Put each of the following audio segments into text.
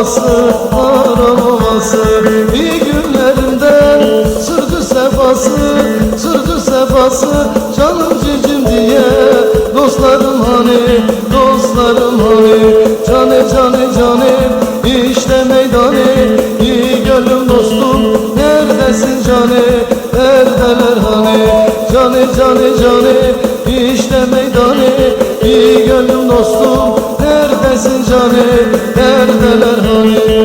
ovası Aran ovası İyi günlerinden sürdü sefası Sürdü sefası Canım cicim diye. Dostlarım hani Dostlarım hani Cane cane cane işte meydanı. İyi gönlüm dostum Neredesin cane Neredeler hani? Cane cane cane işte meydanı. İyi gönlüm dostum Cane Neredeler hani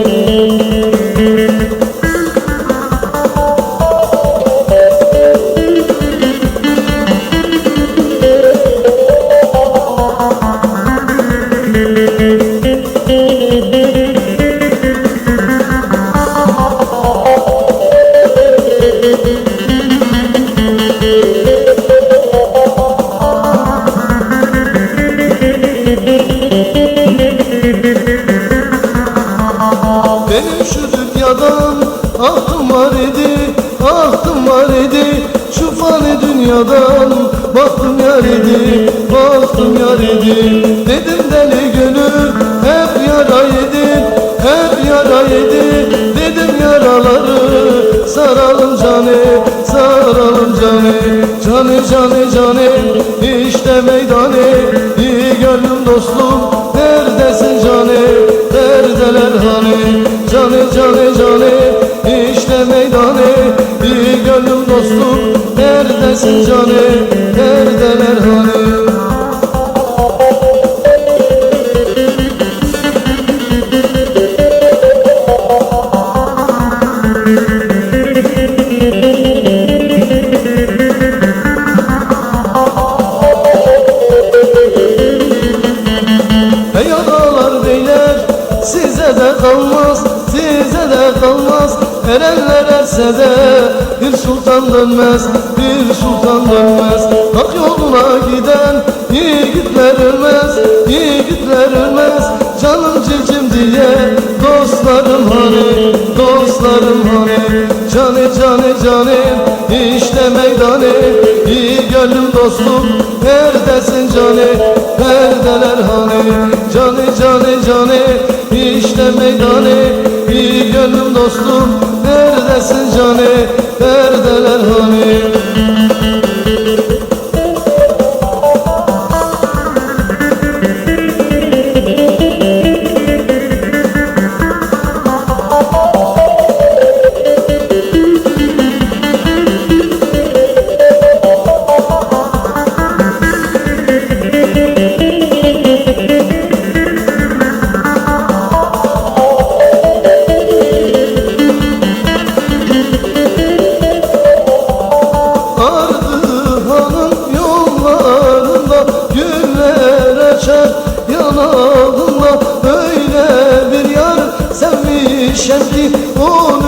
dünyadan ahtım var idi, ahtım var idi. Şu fani dünyadan baktım yar idi, baktım yar idi. Dedim deli gönül hep yara hep yara Dedim yaraları saralım canı, saralım canı. Canı canı canı işte meydanı. İyi gönlüm dostum Neredesin canı? Neredeler hani Canı canı canı. İşte meydanı iyi gönlüm dostum. Neredesin canı kalmaz Erenler erse de bir sultan dönmez bir sultan dönmez. Hak yoluna giden yiğitler ölmez yiğitler ölmez. Canım cicim diye dostlarım hani dostlarım hani. Canı canı canım işte meydanı. İyi gönlüm dostum Neredesin canı? Neredeler hani? Canı canı canı işte meydanı. İyi gönlüm dostum Neredesin canı. neredeler sevmişem ki on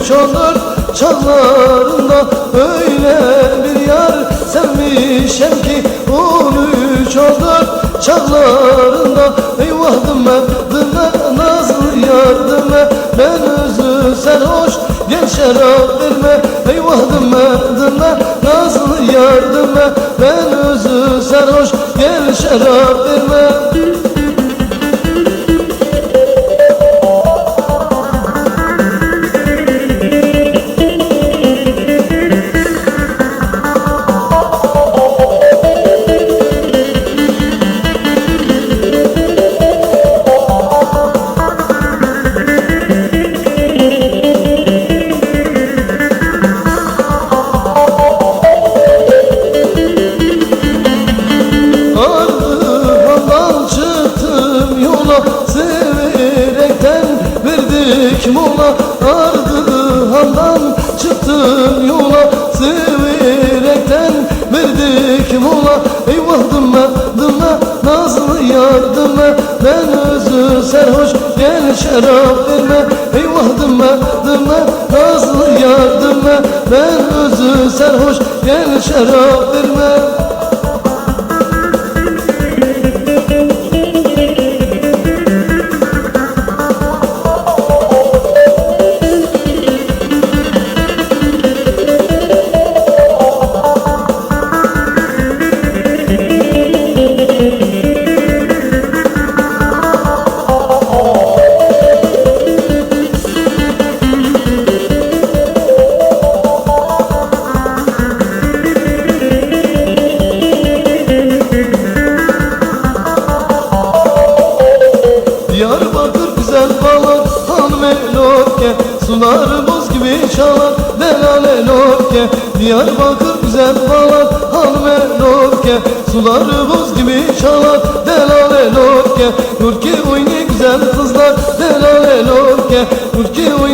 üç on dört çağlarında Öyle bir yar sevmişem ki on üç on dört çağlarında Eyvah dımme dımme nazlı yardıme Ben özü sarhoş gel şarap verme. Eyvah dımme dımme nazlı yardıme Ben özü sarhoş gel şarap verme yola Severekten verdik mola Eyvah dımme dımme nazlı yardıme Ben özü sarhoş gel şarap verme. Eyvah dımme dımme nazlı yardıme Ben özü sarhoş gel şarap verme Sular buz gibi çalar Delal elorke Diyarbakır güzel bağlar Hanım elorke Sular buz gibi çalar Delal elorke Nurki oyni güzel kızlar Delal elorke Nurki oyni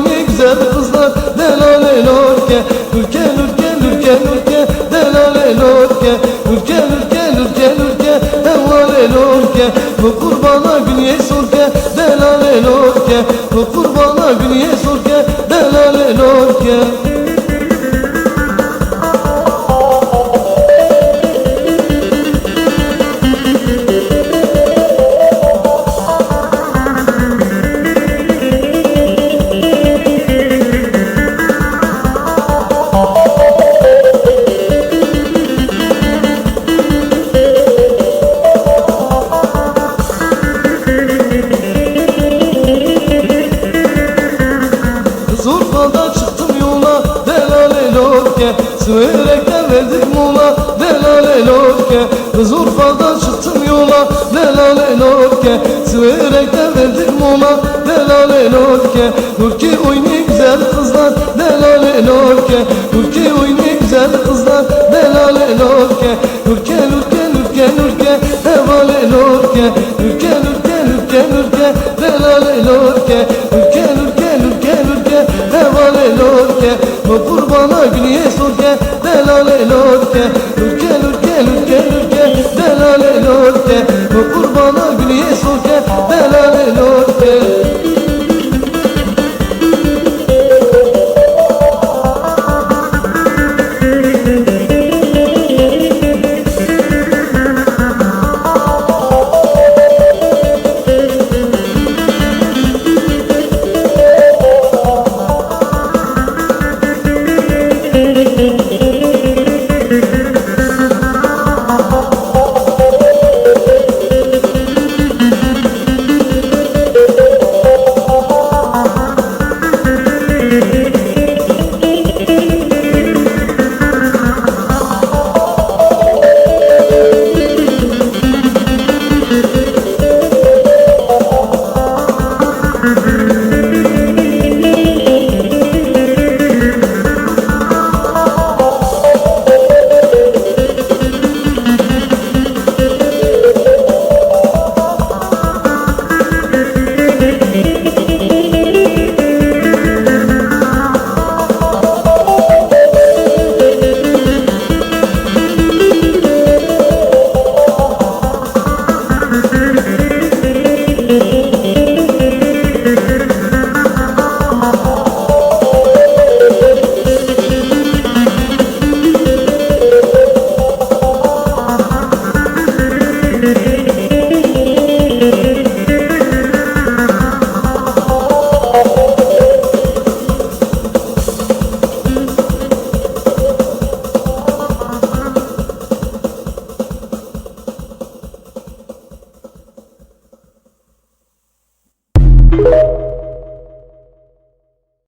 Bu kurbana günye sorke Delal elorke Bu kurbana günye sorke Delal elorke elorke Süverekten verdik mola Delal elorke Kız Urfa'da çıktım yola Delal elorke Süverekten verdik mola Delal elorke Nurki oyni güzel kızlar Delal elorke Nurki oyni güzel kızlar Delal elorke Nurke nurke nurke nurke Heval elorke Nurke nurke nurke nurke Delal elorke Nurke nurke nurke nurke Heval elorke Bu kurbana günye sorke. Delal elorke Nurke nurke nurke nurke Delal elorke Bu kurbana günye sorke. Delal elorke